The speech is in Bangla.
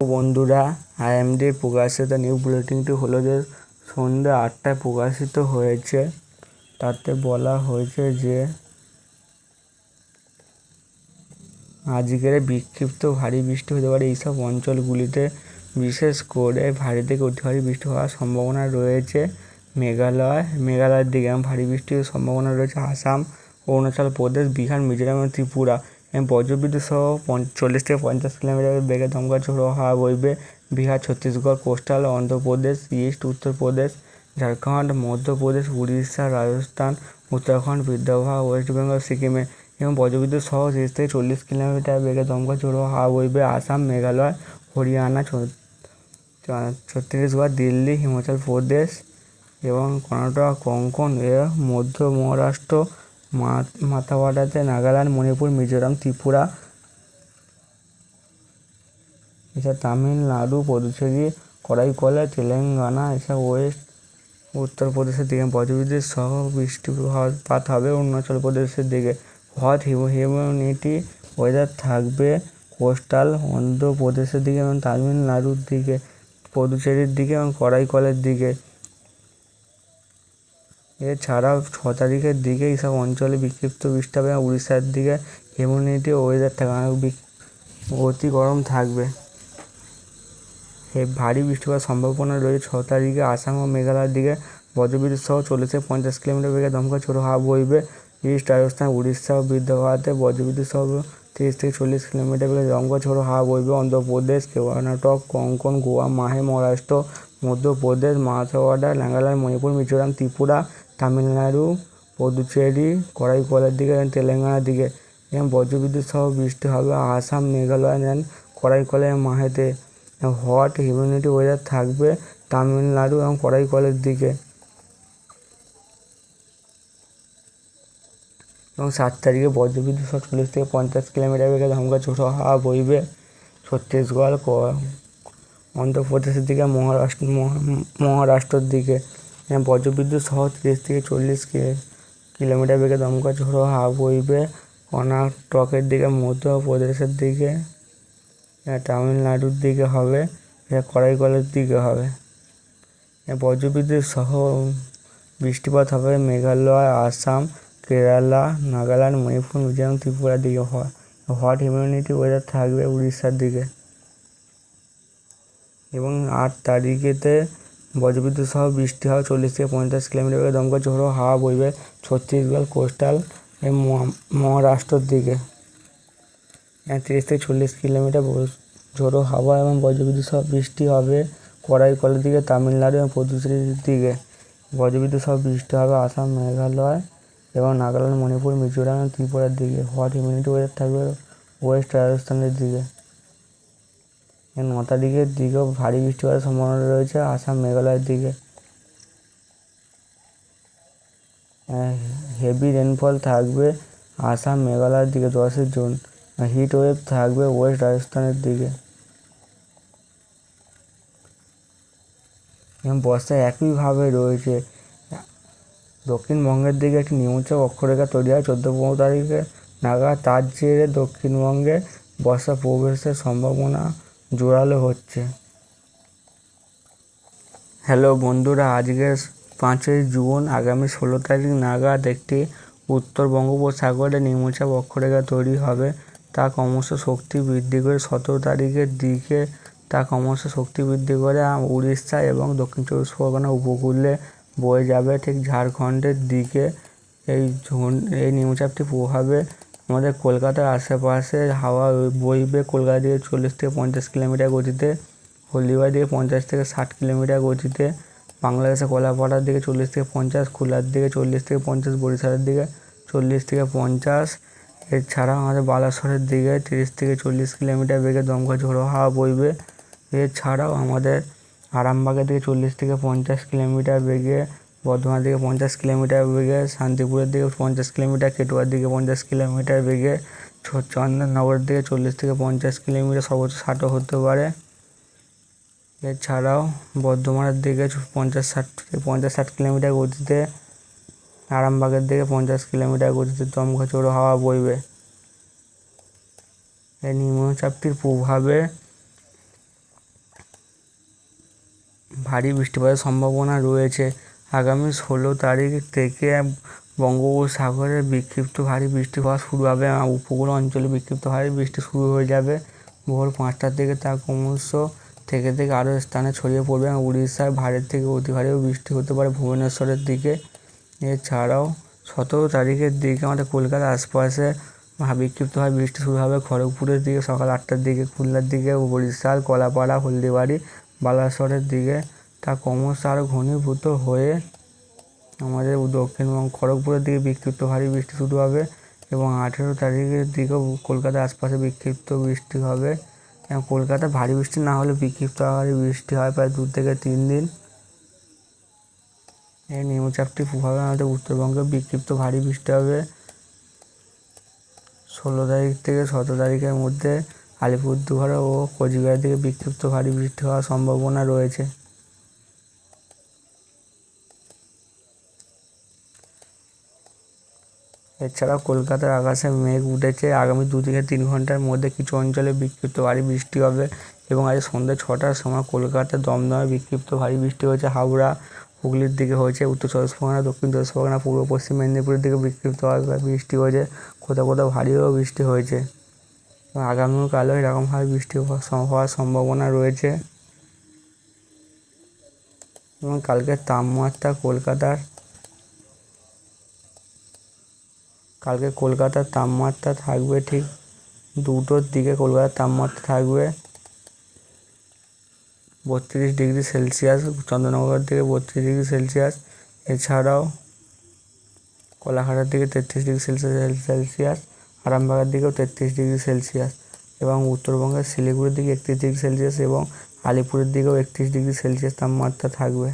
বন্ধুরা আইএমডি প্রকাশিত নিউ বুলেটিনটি হলো যে সন্ধ্যে আটটায় প্রকাশিত হয়েছে। তাতে বলা হয়েছে যে আজকের বিক্ষিপ্ত ভারী বৃষ্টি হতে পারে এইসব অঞ্চলগুলিতে। বিশেষ করে ভারী থেকে অতি ভারী বৃষ্টি হওয়ার সম্ভাবনা রয়েছে মেঘালয়। মেঘালয়ের দিকে ভারী বৃষ্টির সম্ভাবনা রয়েছে আসাম, অরুণাচল প্রদেশ, বিহার, মিজোরাম ত্রিপুরা। বজ্রবিদ্যুৎ সহ চল্লিশ থেকে পঞ্চাশ কিলোমিটার বেগে দমকা ঝোড়ো হাওয়া বইবে। Bihar, Chhattisgarh, coastal, Andhra Pradesh, east, Uttar Pradesh, Jharkhand, Madhya Pradesh, Orissa, Rajasthan, Uttarakhand, Vidarbha, west Bengal, সিকিমে। এবং বজ্রবিদ্যুৎ সহ তিরিশ থেকে চল্লিশ কিলোমিটার বেগে দমকা ঝোড়ো হাওয়া বইবে আসাম, মেঘালয়, হরিয়ানা ছত্তিশগড়, দিল্লি, হিমাচল প্রদেশ এবং কর্ণাটক কোঙ্কন এ মধ্য মহারাষ্ট্র মাথাওয়াডাতে নাগাল্যান্ড, মণিপুর, মিজোরাম, ত্রিপুরা, এছাড়া তামিলনাড়ু, পুদুচেরি করাইকলে তেলেঙ্গানা, এছাড়া ওয়েস্ট, উত্তরপ্রদেশের দিকে বজ্রবিদ্যুৎ সহ বৃষ্টিপাত হবে অরুণাচল প্রদেশের দিকে। হট হিউম্যানিটি ওয়েদার থাকবে কোস্টাল অন্ধ্রপ্রদেশের দিকে এবং তামিলনাড়ুর দিকে, পুদুচেরির দিকে এবং করাইকলের দিকে। এছাড়াও ছ তারিখের দিকে এইসব অঞ্চলে বিক্ষিপ্ত বৃষ্টি হবে উড়িষ্যার দিকে হিউমিডিটি ওয়েদার থাকবে অতি গরম থাকবে। ভারী বৃষ্টিপাত সম্ভাবনা রয়েছে। ছ তারিখে আসাম ও মেঘালয়ের দিকে বজ্রবিদ্যুৎ সহ থেকে পঞ্চাশ কিলোমিটার বেগে দমকা ছোটো হাওয়া বইবে। ইস্ট রাজস্থান, উড়িষ্যা ও বিদর্ভাতে বজ্রবিদ্যুৎ সহ তিরিশ থেকে চল্লিশ কিলোমিটার বেগে দমকা ছোটো হাওয়া বইবে। অন্ধ্রপ্রদেশ, কর্ণাটক, কোঙ্কন, গোয়া, মাহে, মহারাষ্ট্র, মধ্যপ্রদেশ মারাঠওয়াড়া নাগাল্যান্ড মণিপুর, মিজোরাম, ত্রিপুরা তামিলনাড়ু, পুদুচেরি করাইকলের দিকে এবং তেলেঙ্গানার দিকে। এবং বজ্রবিদ্যুৎ সহ বৃষ্টি হবে। আসাম, মেঘালয় এবং মাহেতে। হট হিউমিডিটি ওয়েদার থাকবে তামিলনাড়ু এবং করাইকলের দিকে। এবং সাত তারিখে বজ্রবিদ্যুৎ সহ চল্লিশ থেকে পঞ্চাশ কিলোমিটার বেগে দমকা ছোটো হাওয়া বইবে ছত্তিশগড় অন্ধ্রপ্রদেশের দিকে, মহারাষ্ট্র মহারাষ্ট্রের দিকে। বজ্রবিদ্যুৎ সহ তিরিশ থেকে চল্লিশ কিলোমিটার বেগে দমকা ঝোড়ো হাওয়া বইবে। কর্ণাটকের দিকে মধ্যপ্রদেশের দিকে তামিলনাড়ুর দিকে হবে করাইকলের দিকে হবে। বজ্রবিদ্যুৎ সহ বৃষ্টিপাত হবে মেঘালয়, আসাম, কেরালা, নাগাল্যান্ড, মণিপুর, মিজোরাম ত্রিপুরার দিকে হট হিউমিডিটি ওয়েদার থাকবে উড়িষ্যার দিকে। এবং আট তারিখেতে বজ্রবিদ্যুৎ সহ বৃষ্টি হবে চল্লিশ থেকে পঞ্চাশ কিলোমিটার বেগে দমকা ঝোড়ো হাওয়া বইবে ছত্তিশগড় কোস্টাল মহারাষ্ট্রর দিকে। তিরিশ থেকে চল্লিশ কিলোমিটার ঝোড়ো হাওয়া এবং বজ্রবিদ্যুৎ সহ বৃষ্টি হবে করাইকলের দিকে তামিলনাড়ু এবং পুদুচেরির দিকে। বজ্রবিদ্যুৎ সহ বৃষ্টি হবে আসাম, মেঘালয় এবং নাগাল্যান্ড, মণিপুর, মিজোরাম এবং ত্রিপুরার দিকে। হট হিউমিডিটি ওয়েদার থাকবে ওয়েস্ট রাজস্থানের দিকে। ন তারিখের দিকেও ভারী বৃষ্টিপাতের সম্ভাবনা রয়েছে, আসাম মেঘালয়ের দিকে। হেভি রেনফল থাকবে আসাম, মেঘালয়ের দিকে দশই জুন। হিট ওয়েভ থাকবে ওয়েস্ট রাজস্থানের দিকে। এবং বর্ষা একইভাবে রয়েছে। দক্ষিণবঙ্গের দিকে একটি নিম্নচাপ অক্ষরেখা তৈরি হয়, চোদ্দ পনেরো তারিখে নাগাদ, তার জেরে দক্ষিণবঙ্গে বর্ষা প্রবেশের সম্ভাবনা জোরালো হচ্ছে। হ্যালো বন্ধুরা আজকে পাঁচই জুন, আগামী ষোলো তারিখ নাগাদ একটি উত্তর বঙ্গোপসাগরে নিম্নচাপ অক্ষরেখা তৈরি হবে। তা ক্রমশ শক্তি বৃদ্ধি করে সতেরো তারিখের দিকে তা ক্রমশ শক্তি বৃদ্ধি করে উড়িষ্যা এবং দক্ষিণ চব্বিশ পরগনা উপকূলে বয়ে যাবে। ঠিক ঝাড়খণ্ডের দিকে এই এই নিম্নচাপটির প্রভাবে আমাদের কলকাতার আশেপাশে হাওয়া বইবে কলকাতা দিকে চল্লিশ থেকে পঞ্চাশ কিলোমিটার গতিতে, হলদিবাড়ি দিকে পঞ্চাশ থেকে ষাট কিলোমিটার গতিতে বাংলাদেশের কলাপাড়ার দিকে চল্লিশ থেকে পঞ্চাশ, খুলনার দিকে চল্লিশ থেকে পঞ্চাশ, বরিশালের দিকে চল্লিশ থেকে পঞ্চাশ। এছাড়াও আমাদের বালাসোরের দিকে তিরিশ থেকে চল্লিশ কিলোমিটার বেগে দমকা ঝোড়ো হাওয়া বইবে। এছাড়াও আমাদের আরামবাগের দিকে চল্লিশ থেকে পঞ্চাশ কিলোমিটার বেগে বর্ধমানের দিকে পঞ্চাশ কিলোমিটার বেগে, শান্তিপুরের দিকে পঞ্চাশ কিলোমিটার, কেটুয়ার দিকে পঞ্চাশ কিলোমিটার বেগে চন্দননগরের দিকে চল্লিশ থেকে পঞ্চাশ কিলোমিটার সর্বোচ্চ ষাটও হতে পারে। এছাড়াও বর্ধমানের দিকে পঞ্চাশ ষাট থেকে পঞ্চাশ ষাট কিলোমিটার গতিতে, আরামবাগের দিকে পঞ্চাশ কিলোমিটার গতিতে দমকা হাওয়া বইবে। এই নিম্নচাপটির প্রভাবে ভারী বৃষ্টিপাতের সম্ভাবনা রয়েছে। আগামী ষোলো তারিখ থেকে বঙ্গোপসাগরে বিক্ষিপ্ত ভারী বৃষ্টি হওয়া শুরু হবে। উপকূল অঞ্চলে বিক্ষিপ্ত ভারী বৃষ্টি শুরু হয়ে যাবে। ভোর পাঁচটার দিকে তা ক্রমশ থেকে থেকে আরও স্থানে ছড়িয়ে পড়বে উড়িষ্যায় ভারী থেকে অতি ভারীও বৃষ্টি হতে পারে ভুবনেশ্বরের দিকে। এছাড়াও সতেরো তারিখের দিকে আমাদের কলকাতার আশপাশে বিক্ষিপ্তভাবে বৃষ্টি শুরু হবে। খড়গপুরের দিকে সকাল আটটার দিকে, খুলনার দিকে বরিশাল কলাপাড়া, হলদিবাড়ি, বালাসরের দিকে তা ক্রমশ আরও ঘনীভূত হয়ে আমাদের দক্ষিণবঙ্গ খড়গপুরের দিকে বিক্ষিপ্ত ভারী বৃষ্টি শুরু হবে এবং আঠেরো তারিখের দিকেও কলকাতার আশপাশে বিক্ষিপ্ত বৃষ্টি হবে। এবং কলকাতায় ভারী বৃষ্টি না হলে বিক্ষিপ্ত আকারে বৃষ্টি হয় প্রায় দু থেকে তিন দিন। এই নিম্নচাপটির প্রভাবে আমাদের উত্তরবঙ্গে বিক্ষিপ্ত ভারী বৃষ্টি হবে। ষোলো তারিখ থেকে সতেরো তারিখের মধ্যে আলিপুরদুয়ার ও কোচবিহার দিকে বিক্ষিপ্ত ভারী বৃষ্টি হওয়ার সম্ভাবনা রয়েছে। এছাড়াও কলকাতার আকাশে মেঘ উঠেছে। আগামী দু থেকে তিন ঘণ্টার মধ্যে কিছু অঞ্চলে বিক্ষিপ্ত ভারী বৃষ্টি হবে এবং আজ সন্ধ্যে ছটার সময় কলকাতায় দমদমে বিক্ষিপ্ত ভারী বৃষ্টি হয়েছে। হাওড়া, হুগলির দিকে হয়েছে। উত্তর চব্বিশ পরগনা, দক্ষিণ চব্বিশ পরগনা, পূর্ব পশ্চিম মেদিনীপুরের দিকে বিক্ষিপ্তভাবে বৃষ্টি হয়েছে। কোথাও কোথাও ভারীও বৃষ্টি হয়েছে। আগামীকালও এরকমভাবে বৃষ্টি হওয়ার সম্ভাবনা রয়েছে। এবং কালকের তাপমাত্রা কলকাতার কালকে কলকাতার তাপমাত্রা থাকবে ঠিক দুটোর দিকে কলকাতার তাপমাত্রা থাকবে বত্রিশ ডিগ্রি সেলসিয়াস, চন্দ্রনগরের দিকে বত্রিশ ডিগ্রি সেলসিয়াস, এছাড়াও কোলাঘাটের দিকে তেত্রিশ ডিগ্রি সেলসিয়াস সেলসিয়াস, আরামবাগের দিকেও তেত্রিশ ডিগ্রি সেলসিয়াস এবং উত্তরবঙ্গের শিলিগুড়ির দিকে একত্রিশ ডিগ্রি সেলসিয়াস এবং আলিপুরের দিকেও একত্রিশ ডিগ্রি সেলসিয়াস তাপমাত্রা থাকবে।